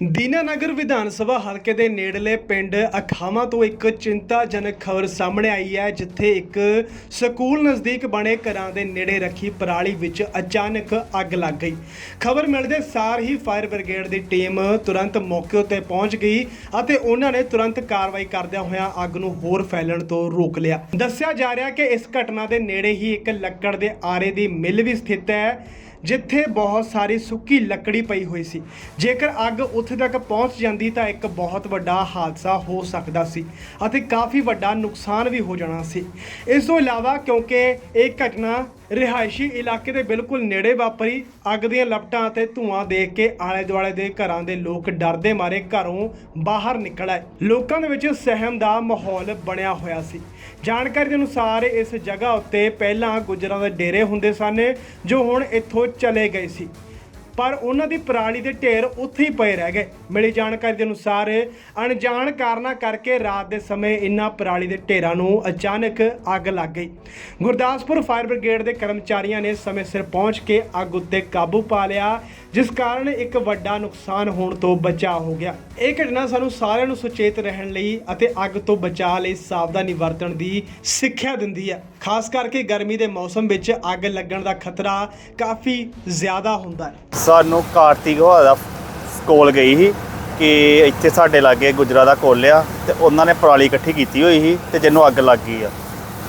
ਦੀਨਾਨਗਰ ਵਿਧਾਨ ਸਭਾ ਹਲਕੇ ਦੇ ਨੇੜਲੇ ਪਿੰਡ ਅਖਾਵਾਂ ਤੋਂ ਇੱਕ ਚਿੰਤਾਜਨਕ ਖਬਰ ਸਾਹਮਣੇ ਆਈ ਹੈ, ਜਿੱਥੇ ਇੱਕ ਸਕੂਲ ਨਜ਼ਦੀਕ ਬਣੇ ਘਰਾਂ ਦੇ ਨੇੜੇ ਰੱਖੀ ਪਰਾਲੀ ਵਿੱਚ ਅਚਾਨਕ ਅੱਗ ਲੱਗ ਗਈ। ਖਬਰ ਮਿਲਦੇ ਸਾਰ ਹੀ ਫਾਇਰ ਬ੍ਰਿਗੇਡ ਦੀ ਟੀਮ ਤੁਰੰਤ ਮੌਕੇ ਉੱਤੇ ਪਹੁੰਚ ਗਈ ਅਤੇ ਉਹਨਾਂ ਨੇ ਤੁਰੰਤ ਕਾਰਵਾਈ ਕਰਦਿਆਂ ਹੋਇਆਂ ਅੱਗ ਨੂੰ ਹੋਰ ਫੈਲਣ ਤੋਂ ਰੋਕ ਲਿਆ। ਦੱਸਿਆ ਜਾ ਰਿਹਾ ਕਿ ਇਸ ਘਟਨਾ ਦੇ ਨੇੜੇ ਹੀ ਇੱਕ ਲੱਕੜ ਦੇ ਆਰੇ ਦੀ ਮਿੱਲ ਵੀ ਸਥਿਤ ਹੈ। ਜਿੱਥੇ ਬਹੁਤ ਸਾਰੀ ਸੁੱਕੀ ਲੱਕੜੀ ਪਈ ਹੋਈ ਸੀ। ਜੇਕਰ ਅੱਗ ਉੱਥੇ ਤੱਕ ਪਹੁੰਚ ਜਾਂਦੀ ਤਾਂ ਇੱਕ ਬਹੁਤ ਵੱਡਾ ਹਾਦਸਾ ਹੋ ਸਕਦਾ ਸੀ ਅਤੇ ਕਾਫੀ ਵੱਡਾ ਨੁਕਸਾਨ ਵੀ ਹੋ ਜਾਣਾ ਸੀ। ਇਸ ਤੋਂ ਇਲਾਵਾ ਕਿਉਂਕਿ ਇਹ ਘਟਨਾ ਰਿਹਾਇਸ਼ੀ ਇਲਾਕੇ ਦੇ ਬਿਲਕੁਲ ਨੇੜੇ ਵਾਪਰੀ ਅੱਗ ਦੀਆਂ ਲਪਟਾਂ ਅਤੇ ਧੂਆਂ ਦੇਖ ਕੇ ਆਲੇ ਦੁਆਲੇ ਦੇ ਘਰਾਂ ਦੇ ਲੋਕ ਡਰਦੇ ਮਾਰੇ ਘਰੋਂ ਬਾਹਰ ਨਿਕਲ ਆਏ ਲੋਕਾਂ ਦੇ ਵਿੱਚ ਸਹਿਮ ਦਾ ਮਾਹੌਲ ਬਣਿਆ ਹੋਇਆ ਸੀ। ਜਾਣਕਾਰੀ ਦੇ ਅਨੁਸਾਰ ਇਸ ਜਗ੍ਹਾ ਉੱਤੇ ਪਹਿਲਾਂ ਗੁੱਜਰਾਂ ਦੇ ਡੇਰੇ ਹੁੰਦੇ ਸਨ, ਜੋ ਹੁਣ ਇੱਥੋਂ ਚਲੇ ਗਏ ਸੀ। ਪਰ ਉਹਨਾਂ ਦੀ ਪਰਾਲੀ ਦੇ ਢੇਰ ਉੱਥੇ ਹੀ ਪਏ ਰਹਿ ਗਏ। ਮਿਲੀ ਜਾਣਕਾਰੀ ਦੇ ਅਨੁਸਾਰ ਅਣਜਾਣ ਕਾਰਨਾਂ ਕਰਕੇ ਰਾਤ ਦੇ ਸਮੇਂ ਇਨ੍ਹਾਂ ਪਰਾਲੀ ਦੇ ਢੇਰਾਂ ਨੂੰ ਅਚਾਨਕ ਅੱਗ ਲੱਗ ਗਈ। ਗੁਰਦਾਸਪੁਰ ਫਾਇਰ ਬ੍ਰਿਗੇਡ ਦੇ ਕਰਮਚਾਰੀਆਂ ਨੇ ਸਮੇਂ ਸਿਰ ਪਹੁੰਚ ਕੇ ਅੱਗ ਉੱਤੇ ਕਾਬੂ ਪਾ ਲਿਆ, ਜਿਸ ਕਾਰਨ ਇੱਕ ਵੱਡਾ ਨੁਕਸਾਨ ਹੋਣ ਤੋਂ ਬਚਾ ਹੋ ਗਿਆ। ਇਹ ਘਟਨਾ ਸਾਨੂੰ ਸਾਰਿਆਂ ਨੂੰ ਸੁਚੇਤ ਰਹਿਣ ਲਈ ਅਤੇ ਅੱਗ ਤੋਂ ਬਚਾਅ ਲਈ ਸਾਵਧਾਨੀ ਵਰਤਣ ਦੀ ਸਿੱਖਿਆ ਦਿੰਦੀ ਹੈ। ਖਾਸ ਕਰਕੇ ਗਰਮੀ ਦੇ ਮੌਸਮ ਵਿੱਚ ਅੱਗ ਲੱਗਣ ਦਾ ਖਤਰਾ ਕਾਫੀ ਜ਼ਿਆਦਾ ਹੁੰਦਾ ਹੈ। ਸਾਨੂੰ ਕਾਰਤਿਕ ਹੋਆ ਦਾ ਕੋਲ ਗਈ ਸੀ ਕਿ ਇੱਥੇ ਸਾਡੇ ਲਾਗੇ ਗੁਜਰਾ ਦਾ ਕੋਲ ਆ ਤੇ ਉਹਨਾਂ ਨੇ ਪਰਾਲੀ ਇਕੱਠੀ ਕੀਤੀ ਹੋਈ ਸੀ ਤੇ ਜਿਹਨੂੰ ਅੱਗ ਲੱਗ ਗਈ ਆ।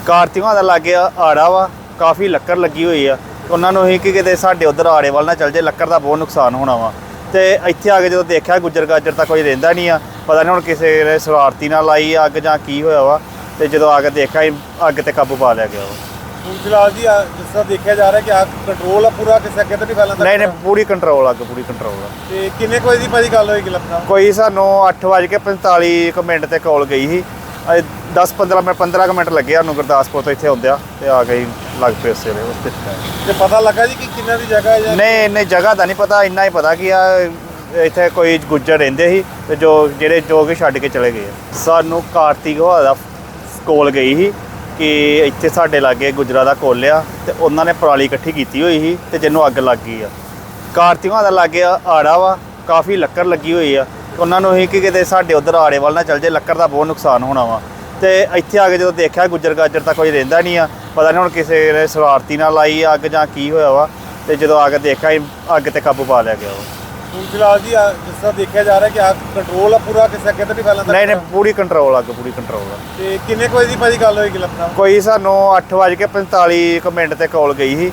ਕਾਰਤਿਕ ਹੋਆ ਦਾ ਲਾਗੇ ਆੜਾ ਵਾ, ਕਾਫੀ ਲੱਕੜ ਲੱਗੀ ਹੋਈ ਆ। ਉਹਨਾਂ ਨੂੰ ਹੀ ਕਿ ਕਿਤੇ ਸਾਡੇ ਉਧਰ ਆੜੇ ਵੱਲ ਨਾ ਚੱਲ ਜੇ ਲੱਕੜ ਦਾ ਬਹੁਤ ਨੁਕਸਾਨ ਹੋਣਾ ਵਾ। ਤੇ ਇੱਥੇ ਆ ਕੇ ਜਦੋਂ ਦੇਖਿਆ ਗੁੱਜਰ ਗਾਜਰ ਤਾਂ ਕੋਈ ਰਹਿੰਦਾ ਨਹੀਂ ਆ, ਪਤਾ ਨਹੀਂ ਹੁਣ ਕਿਸੇ ਨੇ ਸਵਾਰਤੀ ਨਾਲ ਲਾਈ ਅੱਗ ਜਾਂ ਕੀ ਹੋਇਆ ਵਾ। ਤੇ ਜਦੋਂ ਆ ਕੇ ਦੇਖਿਆ ਇਹ ਅੱਗ ਤੇ ਕਾਬੂ ਪਾ ਲਿਆ ਗਿਆ ਵਾ। ਹੁਣ ਫਿਲਹਾਲ ਜੀ ਆ ਜਿਸ ਤਰ੍ਹਾਂ ਦੇਖਿਆ ਜਾ ਰਿਹਾ ਕਿ ਆ ਕੰਟਰੋਲ ਆ ਪੂਰਾ ਕਿਸੇ ਅੱਗੇ ਤਾਂ ਨਹੀਂ ਫੈਲਣ ਨਹੀਂ ਨਹੀਂ ਪੂਰੀ ਕੰਟਰੋਲ ਅੱਗ ਪੂਰੀ ਕੰਟਰੋਲ ਆ। ਤੇ ਕਿੰਨੇ ਕੋਈ ਦੀ ਭਾਜੀ ਗੱਲ ਹੋਏਗੀ ਲੱਭਣਾ ਕੋਈ ਸਾਨੂੰ 8:45 ਕੁ ਮਿੰਟ ਤੇ ਕਾਲ ਗਈ ਸੀ। 10-15 ਮਿੰਟ 15 ਕੁ ਮਿੰਟ ਲੱਗੇ ਸਾਨੂੰ ਗੁਰਦਾਸਪੁਰ ਤੋਂ ਇੱਥੇ ਆਉਂਦਿਆਂ ਤੇ ਆ ਗਈ ਲੱਗ ਪਏ ਉਸੇ ਵੇਲੇ ਉੱਥੇ ਤੇ ਪਤਾ ਲੱਗਾ ਜੀ ਕਿ ਕਿੰਨਾ ਦੀ ਜਗ੍ਹਾ ਹੈ ਜਾਂ ਨਹੀਂ ਇੰਨੇ ਜਗ੍ਹਾ ਦਾ ਨਹੀਂ ਪਤਾ ਇੰਨਾ ਹੀ ਪਤਾ ਕਿ ਆ ਇੱਥੇ ਕੋਈ ਗੁੱਜਰ ਰਹਿੰਦੇ ਸੀ ਤੇ ਜੋ ਜਿਹੜੇ ਜੋ ਕਿ ਛੱਡ ਕੇ ਚਲੇ ਗਏ ਆ। ਸਾਨੂੰ ਕਾਰਤਿਕ ਹੋਆ ਦਾ ਕੋਲ ਗਈ ਸੀ ਕਿ ਇੱਥੇ ਸਾਡੇ ਲਾਗੇ ਗੁਜਰਾ ਦਾ ਕੋਲ ਆ ਤੇ ਉਹਨਾਂ ਨੇ ਪਰਾਲੀ ਇਕੱਠੀ ਕੀਤੀ ਹੋਈ ਸੀ ਤੇ ਜਿਹਨੂੰ ਅੱਗ ਲੱਗ ਗਈ ਆ। ਕਾਰਤਿਕ ਦਾ ਲਾਗੇ ਆੜਾ ਵਾ, ਕਾਫੀ ਲੱਕੜ ਲੱਗੀ ਹੋਈ ਆ। ਉਹਨਾਂ ਨੂੰ ਹੀ ਕਿ ਕਿਤੇ ਸਾਡੇ ਉਧਰ ਆੜੇ ਵੱਲ ਨਾ ਚੱਲ ਜੇ ਲੱਕੜ ਦਾ ਬਹੁਤ ਨੁਕਸਾਨ ਹੋਣਾ ਵਾ। ਤੇ ਇੱਥੇ ਆ ਕੇ ਜਦੋਂ ਦੇਖਿਆ ਗੁੱਜਰ ਗਾਜਰ ਤਾਂ ਕੋਈ ਰਹਿੰਦਾ ਨਹੀਂ ਆ, ਪਤਾ ਨਹੀਂ ਹੁਣ ਕਿਸੇ ਨੇ ਸਵਾਰਤੀ ਨਾਲ ਲਾਈ ਅੱਗ ਜਾਂ ਕੀ ਹੋਇਆ ਵਾ। ਤੇ ਜਦੋਂ ਆ ਕੇ ਦੇਖਿਆ ਅੱਗ ਤੇ ਕਾਬੂ ਪਾ ਲਿਆ ਗਿਆ ਵਾ। ਹੁਣ ਫਿਲਹਾਲ ਜੀ ਆ ਜਿਸ ਤਰ੍ਹਾਂ ਦੇਖਿਆ ਜਾ ਰਿਹਾ ਕਿ ਆ ਕੰਟਰੋਲ ਆ ਪੂਰਾ ਕਿਸੇ ਅੱਗੇ ਤਾਂ ਨਹੀਂ ਫੈਲਣ ਨਹੀਂ ਨਹੀਂ ਪੂਰੀ ਕੰਟਰੋਲ ਅੱਗ ਪੂਰੀ ਕੰਟਰੋਲ ਆ। ਤੇ ਕਿੰਨੇ ਕੋਈ ਦੀ ਭਾਜੀ ਗੱਲ ਹੋਏਗੀ ਲੱਭਣਾ ਕੋਈ ਸਾਨੂੰ 8:45 ਕੁ ਮਿੰਟ ਤੇ ਕਾਲ ਗਈ ਸੀ।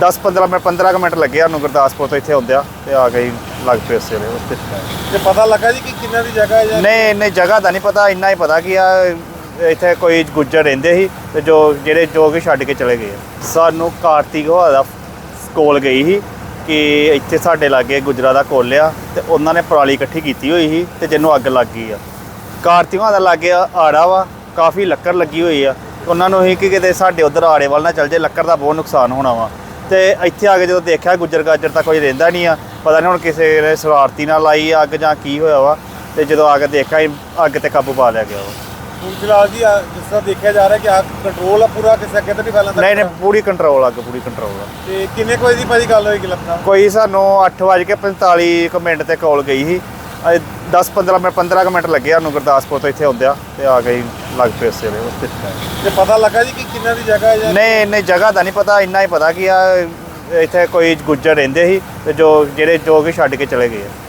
10-15 ਮਿੰਟ 15 ਕੁ ਮਿੰਟ ਲੱਗੇ ਸਾਨੂੰ ਗੁਰਦਾਸਪੁਰ ਤੋਂ ਇੱਥੇ ਆਉਂਦਿਆਂ ਤੇ ਆ ਗਈ ਲੱਗ ਪਏ ਉਸੇ ਵੇਲੇ ਉੱਥੇ। ਤੇ ਪਤਾ ਲੱਗਾ ਜੀ ਕਿ ਕਿੰਨਾ ਦੀ ਜਗ੍ਹਾ ਹੈ ਜਾਂ ਨਹੀਂ ਇੰਨੇ ਜਗ੍ਹਾ ਦਾ ਨਹੀਂ ਪਤਾ ਇੰਨਾ ਹੀ ਪਤਾ ਕਿ ਆ ਇੱਥੇ ਕੋਈ ਗੁੱਜਰ ਰਹਿੰਦੇ ਸੀ ਤੇ ਜੋ ਜਿਹੜੇ ਜੋ ਕਿ ਛੱਡ ਕੇ ਚਲੇ ਗਏ ਆ। ਸਾਨੂੰ ਕਾਰਤਿਕ ਹੋਆ ਦਾ ਕੋਲ ਗਈ ਸੀ। ਕਿ ਇੱਥੇ ਸਾਡੇ ਲਾਗੇ ਗੁਜਰਾ ਦਾ ਕੋਲ ਆ ਤੇ ਉਹਨਾਂ ਨੇ ਪਰਾਲੀ ਇਕੱਠੀ ਕੀਤੀ ਹੋਈ ਸੀ ਤੇ ਜਿਹਨੂੰ ਅੱਗ ਲੱਗ ਗਈ ਆ। ਕਾਰਤਿਕ ਦਾ ਲਾਗੇ ਆੜਾ ਵਾ, ਕਾਫੀ ਲੱਕੜ ਲੱਗੀ ਹੋਈ ਆ। ਉਹਨਾਂ ਨੂੰ ਹੀ ਕਿ ਕਿਤੇ ਸਾਡੇ ਉਧਰ ਆੜੇ ਵੱਲ ਨਾ ਚੱਲ ਜੇ ਲੱਕੜ ਦਾ ਬਹੁਤ ਨੁਕਸਾਨ ਹੋਣਾ ਵਾ। ਤੇ ਇੱਥੇ ਆ ਕੇ ਜਦੋਂ ਦੇਖਿਆ ਗੁੱਜਰ ਗਾਜਰ ਤਾਂ ਕੋਈ ਰਹਿੰਦਾ ਨਹੀਂ ਆ, ਪਤਾ ਨਹੀਂ ਹੁਣ ਕਿਸੇ ਨੇ ਸਵਾਰਤੀ ਨਾਲ ਲਾਈ ਅੱਗ ਜਾਂ ਕੀ ਹੋਇਆ ਵਾ। ਤੇ ਜਦੋਂ ਆ ਕੇ ਦੇਖਿਆ ਅੱਗ ਤੇ ਕਾਬੂ ਪਾ ਲਿਆ ਗਿਆ ਵਾ। ਹੁਣ ਫਿਲਹਾਲ ਜੀ ਆ ਜਿਸ ਤਰ੍ਹਾਂ ਦੇਖਿਆ ਜਾ ਰਿਹਾ ਕਿ ਆ ਕੰਟਰੋਲ ਆ ਪੂਰਾ ਕਿਸੇ ਅੱਗੇ ਤਾਂ ਨਹੀਂ ਫੈਲਣ ਨਹੀਂ ਨਹੀਂ ਪੂਰੀ ਕੰਟਰੋਲ ਅੱਗ ਪੂਰੀ ਕੰਟਰੋਲ ਆ। ਤੇ ਕਿੰਨੇ ਕੋਈ ਦੀ ਭਾਜੀ ਗੱਲ ਹੋਏਗੀ ਲੱਭਣਾ ਕੋਈ ਸਾਨੂੰ 8:45 ਕੁ ਮਿੰਟ ਤੇ ਕਾਲ ਗਈ ਸੀ। 10-15 ਮਿੰਟ 15 ਕੁ ਮਿੰਟ ਲੱਗੇ ਸਾਨੂੰ ਗੁਰਦਾਸਪੁਰ ਤੋਂ ਇੱਥੇ ਆਉਂਦਿਆਂ ਤੇ ਆ ਗਈ ਲੱਗ ਪਏ ਉਸੇ ਵੇਲੇ ਉੱਥੇ ਤੇ ਪਤਾ ਲੱਗਾ ਜੀ ਕਿ ਕਿੰਨਾ ਦੀ ਜਗ੍ਹਾ ਹੈ ਜਾਂ ਨਹੀਂ ਇੰਨੇ ਜਗ੍ਹਾ ਦਾ ਨਹੀਂ ਪਤਾ ਇੰਨਾ ਹੀ ਪਤਾ ਕਿ ਆ ਇੱਥੇ ਕੋਈ ਗੁੱਜਰ ਰਹਿੰਦੇ ਸੀ ਤੇ ਜੋ ਜਿਹੜੇ ਜੋ ਕਿ ਛੱਡ ਕੇ ਚਲੇ ਗਏ ਆ।